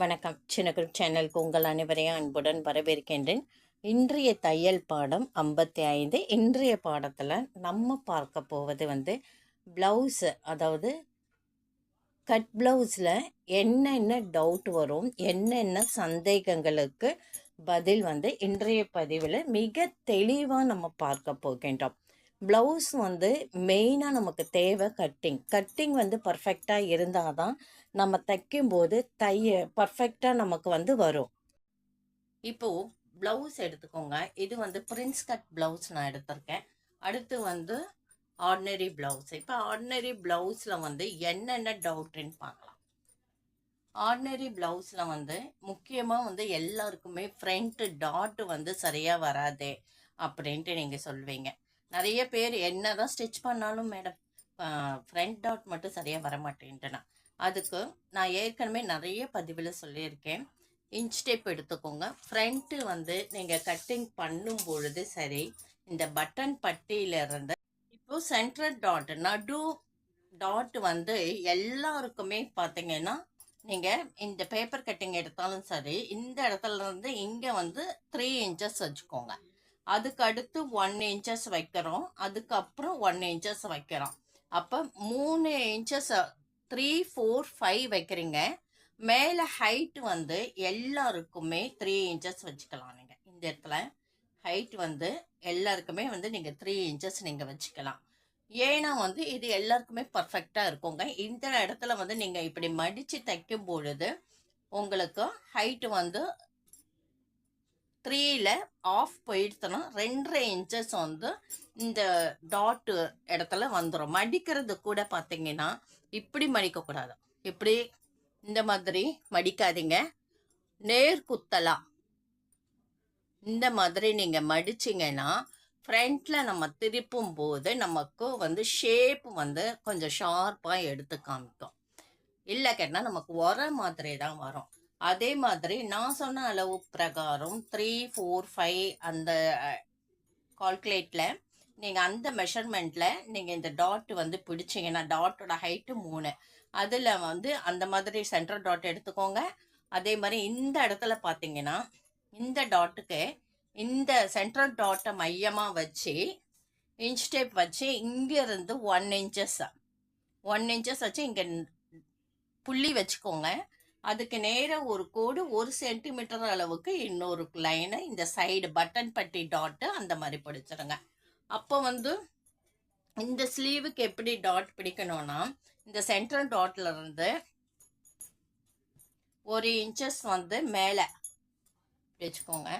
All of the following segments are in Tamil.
வணக்கம். சின்னகுரு சேனலுக்கு உங்கள் அனைவரையும் அன்புடன் வரவேற்கின்றேன். இன்றைய தையல் பாடம் ஐம்பத்தி ஐந்து இன்றைய பாடத்தில் நம்ம பார்க்க போவது வந்து ப்ளவுஸு அதாவது கட் ப்ளவுஸில் என்னென்ன டவுட் வரும் என்னென்ன சந்தேகங்களுக்கு பதில் வந்து இன்றைய பதிவில் மிக தெளிவாக நம்ம பார்க்க போகின்றோம். ப்ளவுஸ் வந்து மெயினாக நமக்கு தேவை கட்டிங் கட்டிங் வந்து பர்ஃபெக்டாக இருந்தால் தான் நம்ம தைக்கும்போது தைய பர்ஃபெக்டாக நமக்கு வந்து வரும். இப்போது ப்ளவுஸ் எடுத்துக்கோங்க. இது வந்து பிரின்ஸ் கட் ப்ளவுஸ் நான் எடுத்திருக்கேன். அடுத்து வந்து ஆர்டினரி ப்ளவுஸ் இப்போ ஆர்டினரி ப்ளவுஸில் வந்து என்னென்ன டவுட்டுன்னு பார்க்கலாம். ஆர்டினரி ப்ளவுஸில் வந்து முக்கியமாக வந்து எல்லாருக்குமே ஃப்ரண்ட்டு டாட் வந்து சரியாக வராதே அப்படின்ட்டு நீங்கள் சொல்வீங்க. நிறைய பேர் என்ன தான் ஸ்டிச் பண்ணாலும் மேடம் ஃப்ரண்ட் டாட் மட்டும் சரியாக வர மாட்டேன்ட்டுனா அதுக்கு நான் ஏற்கனவே நிறைய பதிவில் சொல்லியிருக்கேன். இன்ச் டேப் எடுத்துக்கோங்க. ஃப்ரண்ட்டு வந்து நீங்கள் கட்டிங் பண்ணும் பொழுது சரி இந்த பட்டன் பட்டியிலிருந்து இப்போது சென்ட்ரல் டாட் நடு டாட் வந்து எல்லாருக்குமே பார்த்தீங்கன்னா நீங்கள் இந்த பேப்பர் கட்டிங் எடுத்தாலும் சரி இந்த இடத்துலருந்து இங்கே வந்து த்ரீ இன்ச்சஸ் வச்சுக்கோங்க. அதுக்கு அடுத்து ஒன் இன்ச்சஸ் வைக்கிறோம். அதுக்கப்புறம் ஒன் இன்ச்சஸ் வைக்கிறோம். அப்போ மூணு இன்ச்சஸ் த்ரீ ஃபோர் ஃபைவ் வைக்கிறீங்க. மேலே ஹைட்டு வந்து எல்லாருக்குமே த்ரீ இன்ச்சஸ் வச்சுக்கலாம் நீங்கள் இந்த இடத்துல ஹைட் வந்து எல்லாருக்குமே வந்து நீங்கள் த்ரீ இன்ச்சஸ் நீங்கள் வச்சுக்கலாம். ஏன்னா வந்து இது எல்லாருக்குமே பர்ஃபெக்டாக இருக்குங்க. இந்த இடத்துல வந்து நீங்கள் இப்படி மடித்து தைக்கும் பொழுது உங்களுக்கு ஹைட்டு வந்து த்ரீயில் ஆஃப் போயிடுச்சுன்னா ரெண்டரை இன்ச்சஸ் வந்து இந்த டாட்டு இடத்துல வந்துடும் மடிக்கிறது கூட பார்த்தீங்கன்னா இப்படி மடிக்கக்கூடாது. இப்படி இந்த மாதிரி மடிக்காதீங்க. நேர்குத்தலாம் இந்த மாதிரி நீங்கள் மடிச்சிங்கன்னா ஃப்ரண்ட்டில் நம்ம திருப்பும் போது நமக்கு வந்து ஷேப் வந்து கொஞ்சம் ஷார்ப்பாக எடுத்து காமிக்கும். இல்லை கேட்டால் நமக்கு உர மாதிரி தான் வரும். அதே மாதிரி நான் சொன்ன அளவு பிரகாரம் த்ரீ ஃபோர் ஃபைவ் அந்த கால்குலேட்டில் நீங்கள் அந்த மெஷர்மெண்ட்டில் நீங்கள் இந்த டாட் வந்து பிடிச்சிங்கன்னா டாட்டோட ஹைட்டு மூணு. அதில் வந்து அந்த மாதிரி சென்ட்ரல் டாட் எடுத்துக்கோங்க. அதே மாதிரி இந்த இடத்துல பார்த்தீங்கன்னா இந்த டாட்டுக்கு இந்த சென்ட்ரல் டாட்டை மையமாக வச்சு இன்ச் டேப் வச்சு இங்கேருந்து ஒன் இன்ச்சஸ் ஒன் இன்ச்சஸ் வச்சு இங்கே புள்ளி வச்சுக்கோங்க. அதுக்கு நேராக ஒரு கோடு ஒரு சென்டிமீட்டர் அளவுக்கு இன்னொரு லைனை இந்த சைடு பட்டன் பட்டி டாட்டு அந்த மாதிரி பிடிச்சிருங்க. அப்போ வந்து இந்த ஸ்லீவுக்கு எப்படி டாட் பிடிக்கணும்னா இந்த சென்ட்ரல் டாட்ல இருந்து ஒரு இன்ச்சஸ் வந்து மேலே வச்சுக்கோங்க.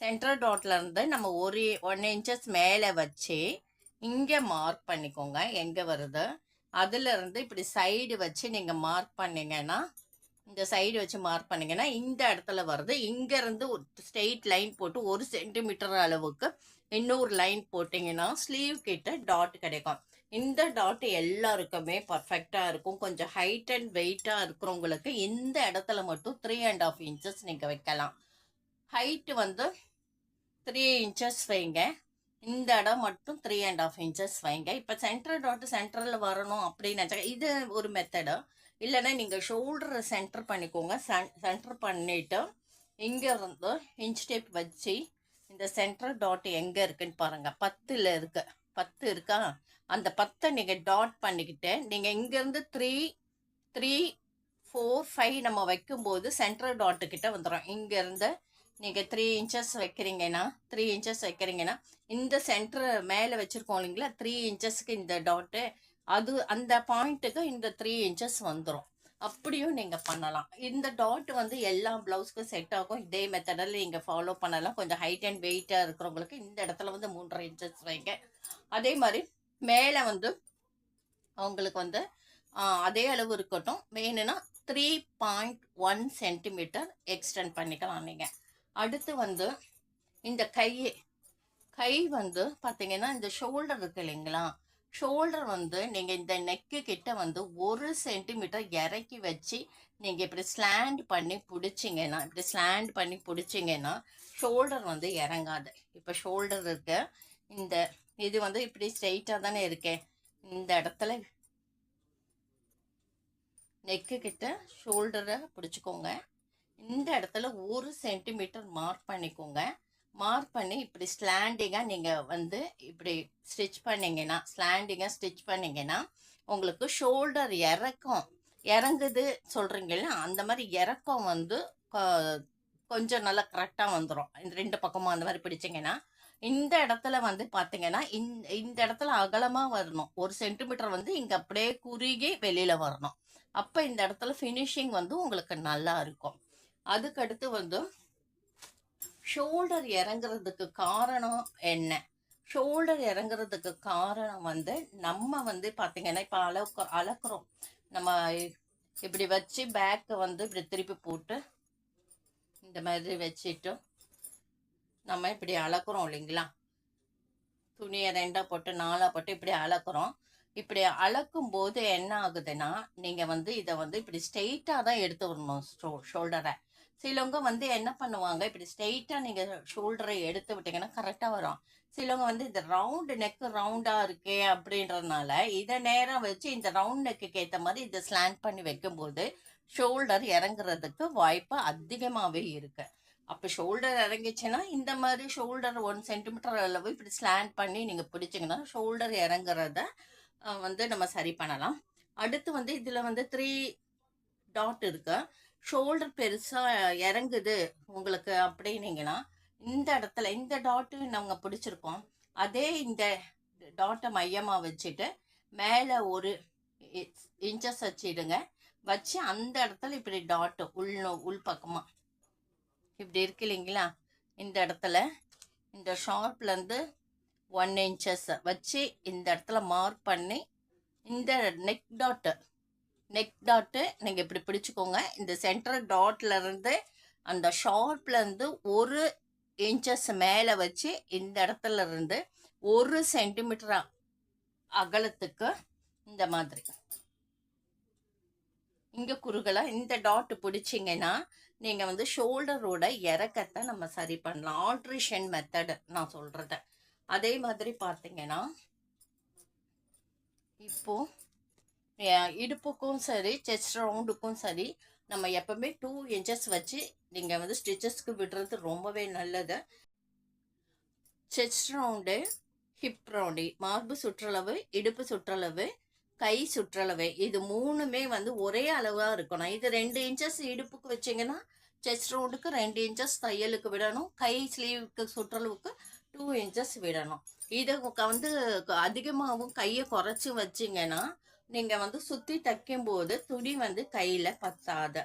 சென்ட்ரல் டாட்ல இருந்து நம்ம ஒரு ஒன் இன்ச்சஸ் மேலே வச்சு இங்கே மார்க் பண்ணிக்கோங்க. எங்கே வருது? அதுலேருந்து இப்படி சைடு வச்சு நீங்கள் மார்க் பண்ணீங்கன்னா இந்த சைடு வச்சு மார்க் பண்ணிங்கன்னா இந்த இடத்துல வருது. இங்கேருந்து ஒரு ஸ்ட்ரெயிட் லைன் போட்டு ஒரு சென்டிமீட்டர் அளவுக்கு இன்னொரு லைன் போட்டிங்கன்னா ஸ்லீவ் கிட்ட டாட் கிடைக்கும். இந்த டாட் எல்லாருக்குமே பர்ஃபெக்டாக இருக்கும். கொஞ்சம் ஹைட் அண்ட் வெயிட்டாக இருக்கிறவங்களுக்கு இந்த இடத்துல மட்டும் த்ரீ அண்ட் ஆஃப் இன்ச்சஸ் நீங்கள் வைக்கலாம். ஹைட்டு வந்து த்ரீ இன்ச்சஸ் வைங்க. இந்த இடம் மட்டும் த்ரீ அண்ட் ஆஃப் இன்ச்சஸ் வைங்க. இப்போ சென்ட்ரல் டாட்டு சென்ட்ரலில் வரணும் அப்படின்னு நினச்சா இது ஒரு மெத்தடு இல்லைன்னா நீங்கள் ஷோல்டரை சென்டர் பண்ணிக்கோங்க. சென்டர் பண்ணிவிட்டு இங்கேருந்து இன்ச் டேப் வச்சு இந்த சென்ட்ரல் டாட் எங்கே இருக்குன்னு பாருங்கள் பத்தில் இருக்கு. பத்து இருக்கா? அந்த பத்தை நீங்கள் டாட் பண்ணிக்கிட்டு நீங்கள் இங்கேருந்து த்ரீ த்ரீ ஃபோர் ஃபைவ் நம்ம வைக்கும்போது சென்ட்ரல் டாட்டுக்கிட்ட வந்துடும் இங்கேருந்து நீங்கள் த்ரீ இன்ச்சஸ் வைக்கிறீங்கன்னா த்ரீ இன்ச்சஸ் வைக்கிறீங்கன்னா இந்த சென்டர் மேலே வச்சுருக்கோம் இல்லைங்களா? த்ரீ இன்ச்சஸ்க்கு இந்த டாட்டு அது அந்த பாயிண்ட்டுக்கு இந்த த்ரீ இன்ச்சஸ் வந்துடும் அப்படியும் நீங்கள் பண்ணலாம். இந்த டாட் வந்து எல்லா ப்ளவுஸ்க்கும் செட் ஆகும். இதே மெத்தடில் நீங்கள் ஃபாலோ பண்ணலாம். கொஞ்சம் ஹைட் அண்ட் வெயிட்டாக இருக்கிறவங்களுக்கு இந்த இடத்துல வந்து மூன்றரை இன்ச்சஸ் வைங்க. அதே மாதிரி மேலே வந்து அவங்களுக்கு வந்து அதே அளவு இருக்கட்டும். வேணும்னா three point one centimetre extend பண்ணிக்கலாம் நீங்கள் அடுத்து வந்து இந்த கை கை வந்து பார்த்தீங்கன்னா இந்த ஷோல்டர் இருக்கு இல்லைங்களா? ஷோல்டர் வந்து நீங்கள் இந்த நெக்கு கிட்ட வந்து ஒரு சென்டிமீட்டர் இறக்கி வச்சு நீங்கள் இப்படி ஸ்லாண்ட் பண்ணி பிடிச்சிங்கன்னா இப்படி ஸ்லாண்ட் பண்ணி பிடிச்சிங்கன்னா ஷோல்டர் வந்து இறங்காது. இப்போ ஷோல்டர் இருக்கு. இந்த இது வந்து இப்படி ஸ்ட்ரெயிட்டாக தானே இருக்கேன் இந்த இடத்துல நெக்கு கிட்ட ஷோல்டரை பிடிச்சிக்கோங்க. இந்த இடத்துல ஒரு சென்டிமீட்டர் மார்க் பண்ணிக்கோங்க. மார்க் பண்ணி இப்படி ஸ்லாண்டிங்காக நீங்கள் வந்து இப்படி ஸ்டிச் பண்ணீங்கன்னா ஸ்லாண்டிங்காக ஸ்டிச் பண்ணிங்கன்னா உங்களுக்கு ஷோல்டர் இறக்கம். இறங்குது சொல்கிறீங்களா அந்த மாதிரி இறக்கம் வந்து கொஞ்சம் நல்லா கரெக்டாக வந்துடும் இந்த ரெண்டு பக்கமும் அந்த மாதிரி பிடிச்சிங்கன்னா இந்த இடத்துல வந்து பார்த்தீங்கன்னா இந்த இந்த இடத்துல அகலமாக வரணும். ஒரு சென்டிமீட்டர் வந்து இங்கே அப்படியே குறுகி வெளியில் வரணும். அப்போ இந்த இடத்துல ஃபினிஷிங் வந்து உங்களுக்கு நல்லா இருக்கும். அதுக்கடுத்து வந்து ஷோல்டர் இறங்குறதுக்கு காரணம் என்ன? ஷோல்டர் இறங்குறதுக்கு காரணம் வந்து நம்ம வந்து பார்த்தீங்கன்னா இப்போ அளவுக்கு அளக்குறோம் நம்ம இப்படி வச்சு பேக்கை வந்து இப்படி திருப்பி போட்டு இந்த மாதிரி வச்சுட்டு நம்ம இப்படி அளக்குறோம் இல்லைங்களா? துணியை ரெண்டாக போட்டு நாலாக போட்டு இப்படி அளக்குறோம் இப்படி அளக்கும் போது என்ன ஆகுதுன்னா நீங்கள் வந்து இதை வந்து இப்படி ஸ்ட்ரெயிட்டாக தான் எடுத்து வரணும் ஷோல்டரை சிலவங்க வந்து என்ன பண்ணுவாங்க இப்படி ஸ்ட்ரெயிட்டா நீங்க ஷோல்டரை எடுத்து விட்டீங்கன்னா கரெக்டா வரும். சிலவங்க வந்து இந்த ரவுண்டு நெக்கு ரவுண்டா இருக்கே அப்படின்றதுனால இதை நேரம் வச்சு இந்த ரவுண்ட் நெக்குக்கு ஏற்ற மாதிரி இதை ஸ்லாண்ட் பண்ணி வைக்கும்போது ஷோல்டர் இறங்குறதுக்கு வாய்ப்பு அதிகமாகவே இருக்கு. அப்போ ஷோல்டர் இறங்கிச்சுன்னா இந்த மாதிரி ஷோல்டர் ஒன் சென்டிமீட்டர் அளவு இப்படி ஸ்லாண்ட் பண்ணி நீங்கள் பிடிச்சிங்கன்னா ஷோல்டர் இறங்குறத வந்து நம்ம சரி பண்ணலாம். அடுத்து வந்து இதில் வந்து த்ரீ டாட் இருக்குது ஷோல்டர் பெருசாக இறங்குது உங்களுக்கு அப்படின்னீங்கன்னா இந்த இடத்துல இந்த டாட்டு நாங்கள் பிடிச்சிருக்கோம். அதே இந்த டாட்டை மையமாக வச்சுட்டு மேலே ஒரு இன்ச்சஸ் வச்சிடுங்க. வச்சு அந்த இடத்துல இப்படி டாட்டு உள் உள் பக்கமாக இப்படி இருக்கு இல்லைங்களா? இந்த இடத்துல இந்த ஷார்ப்லேருந்து ஒன் இன்ச்சஸ் வச்சு இந்த இடத்துல மார்க் பண்ணி இந்த நெக் டாட்டு நெக் டாட்டு நீங்கள் இப்படி பிடிச்சிக்கோங்க. இந்த சென்டர் டாட்லேருந்து அந்த ஷார்ப்லேருந்து ஒரு இன்ச்சஸ் மேலே வச்சு இந்த இடத்துல இருந்து ஒரு சென்டிமீட்டர் அகலத்துக்கு இந்த மாதிரி. இங்கே குறுகலாக இந்த டாட் பிடிச்சிங்கன்னா நீங்கள் வந்து ஷோல்டரோட இறக்கத்தை நம்ம சரி பண்ணலாம். ஆல்ட்ரேஷன் மெத்தடு நான் சொல்கிறத அதே மாதிரி பார்த்தீங்கன்னா இப்போது இடுப்புக்கும் சரி செஸ்ட் ரவுண்டுக்கும் சரி நம்ம எப்பவுமே டூ இன்ச்சஸ் வச்சு நீங்கள் வந்து ஸ்டிச்சஸ்க்கு விடுறது ரொம்பவே நல்லது. செஸ்ட் ரவுண்டு ஹிப் ரவுண்டு மார்பு சுற்றளவு இடுப்பு சுற்றளவு கை சுற்றளவு இது மூணுமே வந்து ஒரே அளவாக இருக்கணும். இது ரெண்டு இன்ச்சஸ் இடுப்புக்கு வச்சிங்கன்னா செஸ்ட் ரவுண்டுக்கு ரெண்டு இன்ச்சஸ் தையலுக்கு விடணும் கை ஸ்லீவுக்கு சுற்றளவுக்கு டூ இன்ச்சஸ் விடணும். இதை வந்து அதிகமாகவும் கையை குறைச்சி வச்சிங்கன்னா நீங்கள் வந்து சுற்றி தைக்கும்போது துணி வந்து கையில் பத்தாத.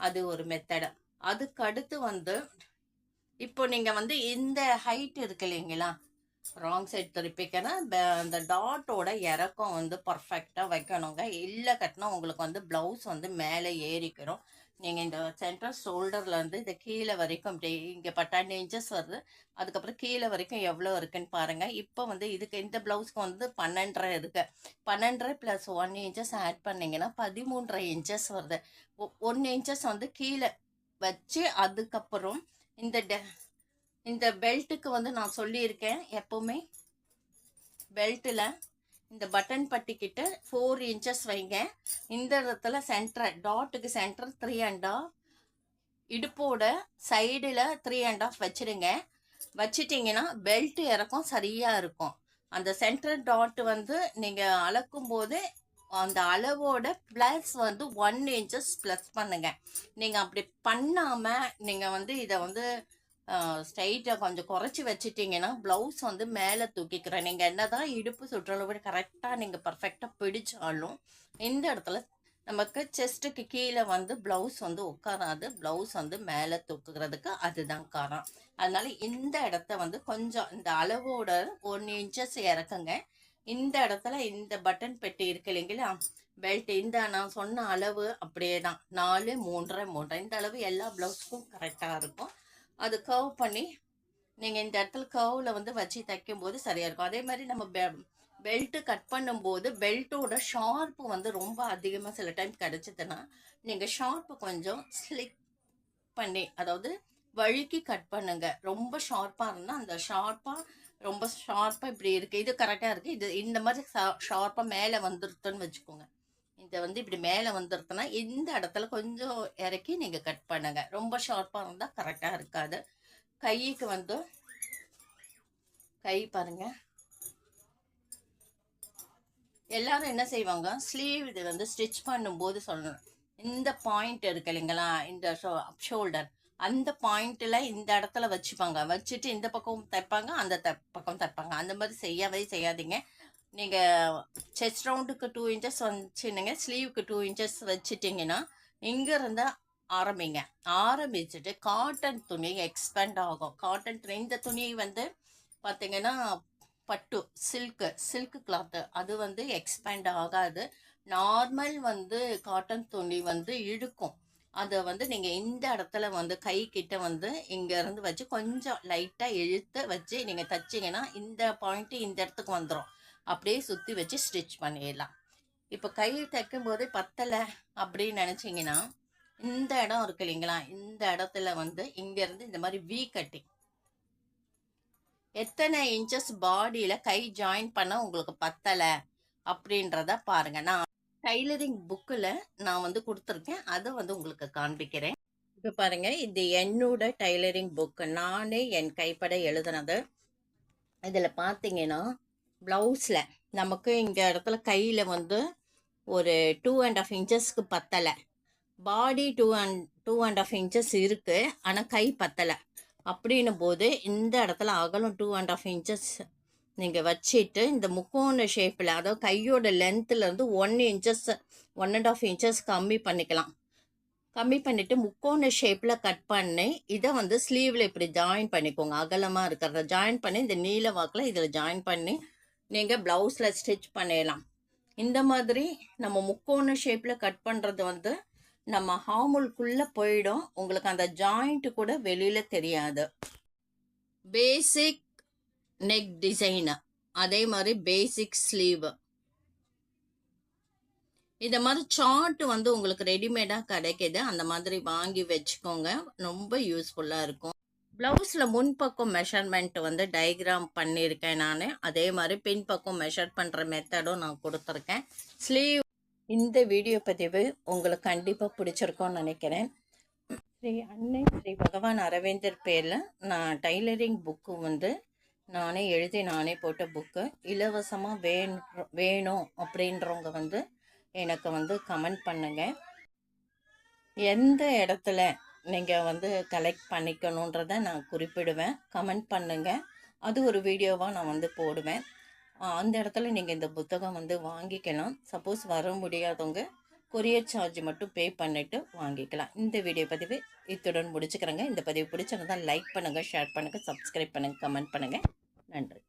அது ஒரு மெத்தடு அதுக்கு அடுத்து வந்து இப்போ நீங்கள் வந்து இந்த ஹைட் இருக்கு இல்லைங்களா? ராங் சைட் திருப்பிக்கனா அந்த டாட்டோட இறக்கம் வந்து பர்ஃபெக்டாக வைக்கணுங்க. இல்லை கட்டினா உங்களுக்கு வந்து ப்ளவுஸ் வந்து மேலே ஏறிக்கிறோம் நீங்கள் இந்த சென்டர் ஷோல்டர்லேருந்து இந்த கீழே வரைக்கும் இப்படி இங்கே பட்டாண்டு இன்ச்சஸ் வருது. அதுக்கப்புறம் கீழே வரைக்கும் எவ்வளோ இருக்குன்னு பாருங்கள் இப்போ வந்து இதுக்கு இந்த ப்ளவுஸ்க்கு வந்து பன்னெண்டரை இருக்கு. பன்னெண்டரை ப்ளஸ் ஒன் இன்ச்சஸ் ஆட் பண்ணிங்கன்னா பதிமூன்றரை இன்ச்சஸ் வருது. ஒன் இன்ச்சஸ் வந்து கீழே வச்சு அதுக்கப்புறம் இந்த டெ இந்த பெல்ட்டுக்கு வந்து நான் சொல்லியிருக்கேன் எப்போவுமே பெல்ட்டில் இந்த பட்டன் பட்டிக்கிட்ட ஃபோர் இன்ச்சஸ் வைங்க. இந்த இடத்துல சென்டர் டாட்டுக்கு சென்டர் த்ரீ அண்ட் ஆஃப் இடுப்போட சைடில் த்ரீ அண்ட் ஆஃப் வச்சிடுங்க. வச்சிட்டிங்கன்னா பெல்ட் இறக்கம் சரியாக இருக்கும். அந்த சென்டர் டாட் வந்து நீங்கள் அளக்கும் போது அந்த அளவோட ப்ளஸ் வந்து ஒன் இன்ச்சஸ் ப்ளஸ் பண்ணுங்கள் நீங்கள் அப்படி பண்ணாமல் நீங்கள் வந்து இதை வந்து ஸ்ட்ரைட்டை கொஞ்சம் குறைச்சி வச்சிட்டிங்கன்னா ப்ளவுஸ் வந்து மேலே தூக்கிக்கிறேன். நீங்கள் என்ன தான் இடுப்பு சுற்றளவு கரெக்டாக நீங்கள் பர்ஃபெக்டாக பிடிச்சாலும் இந்த இடத்துல நமக்கு செஸ்ட்டுக்கு கீழே வந்து ப்ளவுஸ் வந்து உட்காராது. ப்ளவுஸ் வந்து மேலே தூக்குறதுக்கு அதுதான் காரணம். அதனால இந்த இடத்த வந்து கொஞ்சம் இந்த அளவோட ஒன் இன்ச்சஸ் இறக்குங்க. இந்த இடத்துல இந்த பட்டன் பெட்டி இருக்கு இல்லைங்களா? பெல்ட் இந்த நான் சொன்ன அளவு அப்படியே தான் நாலு மூன்றரை மூன்றரை. இந்த அளவு எல்லா ப்ளவுஸ்க்கும் கரெக்டாக இருக்கும். அது கர்வ் பண்ணி நீங்கள் இந்த இடத்துல கர்வில் வந்து வச்சு தைக்கும் போது சரியாக இருக்கும். அதே மாதிரி நம்ம பெ பெல்ட்டு கட் பண்ணும்போது பெல்ட்டோட ஷார்ப்பு வந்து ரொம்ப அதிகமாக சில டைம் கிடச்சிதுன்னா நீங்கள் ஷார்ப்பு கொஞ்சம் ஸ்லிக் பண்ணி அதாவது வழுக்கி கட் பண்ணுங்க. ரொம்ப ஷார்ப்பாக இருந்தால் அந்த ஷார்ப்பாக ரொம்ப ஷார்ப்பாக இப்படி இருக்குது இது கரெக்டாக இருக்குது இது இந்த மாதிரி ஷார்ப்பாக மேலே வந்துருத்தோன்னு வச்சுக்கோங்க. இந்த வந்து இப்படி மேலே வந்துருக்குன்னா இந்த இடத்துல கொஞ்சம் இறக்கி நீங்கள் கட் பண்ணுங்கள் ரொம்ப ஷார்ப்பாக இருந்தால் கரெக்டாக இருக்காது. கைக்கு வந்து கை பாருங்கள் எல்லாரும் என்ன செய்வாங்க? ஸ்லீவ் இது வந்து ஸ்டிச் பண்ணும்போது சொல்லணும். இந்த பாயிண்ட் இருக்கு இல்லைங்களா? இந்த ஷோல்டர் அந்த பாயிண்ட்ல இந்த இடத்துல வச்சுப்பாங்க. வச்சுட்டு இந்த பக்கம் தைப்பாங்க அந்த த- பக்கம் தைப்பாங்க. அந்த மாதிரி செய்யவே செய்யாதீங்க. நீங்கள் செஸ்ட் ரவுண்டுக்கு டூ இன்ச்சஸ் வச்சுனுங்க ஸ்லீவுக்கு டூ இன்ச்சஸ் வச்சுட்டிங்கன்னா இங்கேருந்து ஆரம்பிங்க. ஆரம்பிச்சுட்டு காட்டன் துணி எக்ஸ்பேண்ட் ஆகும். காட்டன் துணி இந்த துணி வந்து பார்த்திங்கன்னா பட்டு சில்க்கு சில்க்கு கிளாத்து அது வந்து எக்ஸ்பேண்ட் ஆகாது. நார்மல் வந்து காட்டன் துணி வந்து இழுக்கும். அதை வந்து நீங்கள் இந்த இடத்துல வந்து கை கிட்ட வந்து இங்கேருந்து வச்சு கொஞ்சம் லைட்டாக இழுத்து வச்சு நீங்கள் தைச்சிங்கன்னா இந்த பாயிண்ட்டு இந்த இடத்துக்கு வந்துடும் அப்படியே சுற்றி வச்சு ஸ்டிச் பண்ணிடலாம். இப்போ கை தைக்கும்போதே பத்தலை அப்படின்னு நினச்சிங்கன்னா இந்த இடம் இருக்கு இல்லைங்களா? இந்த இடத்துல வந்து இங்கேருந்து இந்த மாதிரி வி கட்டிங் எத்தனை இன்ச்சஸ் பாடியில் கை ஜாயின் பண்ண உங்களுக்கு பத்தலை அப்படின்றத பாருங்கள் நான் டைலரிங் புக்கில் நான் வந்து கொடுத்துருக்கேன். அதை வந்து உங்களுக்கு காண்பிக்கிறேன். இப்போ பாருங்கள் இது என்னோட டைலரிங் புக்கு நானே என் கைப்பட எழுதுனது. இதில் பார்த்தீங்கன்னா ப்ளவுஸில் நமக்கு இங்கே இடத்துல கையில் வந்து ஒரு டூ அண்ட் ஆஃப் இன்ச்சஸ்க்கு பத்தலை. Body two and two and half inches இருக்குது ஆனால் கை பத்தலை. அப்படின்னும் போது இந்த இடத்துல அகலம் டூ அண்ட் ஆஃப் இன்ச்சஸ் நீங்கள் வச்சுட்டு இந்த முக்கோண ஷேப்பில் அதாவது கையோட லென்த்துலேருந்து one inches one and half inches கம்மி பண்ணிக்கலாம். கம்மி பண்ணிவிட்டு முக்கோண ஷேப்பில் கட் பண்ணி இதை வந்து ஸ்லீவில் இப்படி ஜாயின் பண்ணிக்கோங்க. அகலமாக இருக்கிறத ஜாயின் பண்ணி இந்த நீல வாக்கில் இதில் ஜாயின் பண்ணி நீங்கள் ப்ளவுஸில் ஸ்டிச் பண்ணிடலாம். இந்த மாதிரி நம்ம முக்கோண ஷேப்பில் கட் பண்ணுறது வந்து நம்ம ஹாமுல்குள்ளே போயிடும். உங்களுக்கு அந்த ஜாயிண்ட்டு கூட வெளியில் தெரியாது. பேசிக் நெக் டிசைனு அதே மாதிரி பேசிக் ஸ்லீவ் இந்த மாதிரி சார்ட் வந்து உங்களுக்கு ரெடிமேடாக கிடைக்கிது. அந்த மாதிரி வாங்கி வச்சுக்கோங்க. ரொம்ப யூஸ்ஃபுல்லாக இருக்கும். ப்ளவுஸில் முன்பக்கம் மெஷர்மெண்ட் வந்து டயக்ராம் பண்ணியிருக்கேன் நான். அதே மாதிரி பின்பக்கம் மெஷர் பண்ணுற மெத்தடும் நான் கொடுத்துருக்கேன். ஸ்லீவ் இந்த வீடியோ பதிவு உங்களுக்கு கண்டிப்பாக பிடிச்சிருக்கோன்னு நினைக்கிறேன். ஸ்ரீ அன்னை ஸ்ரீ பகவான் அரவிந்தர் பேரில் நான் டைலரிங் புக்கு வந்து நானே எழுதி நானே போட்ட புக்கு இலவசமாக வேணும் வேணும் அப்படின்றவங்க வந்து எனக்கு வந்து கமெண்ட் பண்ணுங்கள் எந்த இடத்துல நீங்கள் வந்து கலெக்ட் பண்ணிக்கணுன்றதை நான் குறிப்பிடுவேன். கமெண்ட் பண்ணுங்கள் அது ஒரு வீடியோவாக நான் வந்து போடுவேன். அந்த இடத்துல நீங்கள் இந்த புத்தகம் வந்து வாங்கிக்கலாம். சப்போஸ் வர முடியாதவங்க கொரியர் சார்ஜ் மட்டும் பே பண்ணிவிட்டு வாங்கிக்கலாம். இந்த வீடியோ பதிவு இத்துடன் முடிச்சுக்கிறேங்க. இந்த பதிவு பிடிச்சிருந்தா லைக் பண்ணுங்கள் ஷேர் பண்ணுங்கள் சப்ஸ்கிரைப் பண்ணுங்கள் கமெண்ட் பண்ணுங்கள் நன்றி.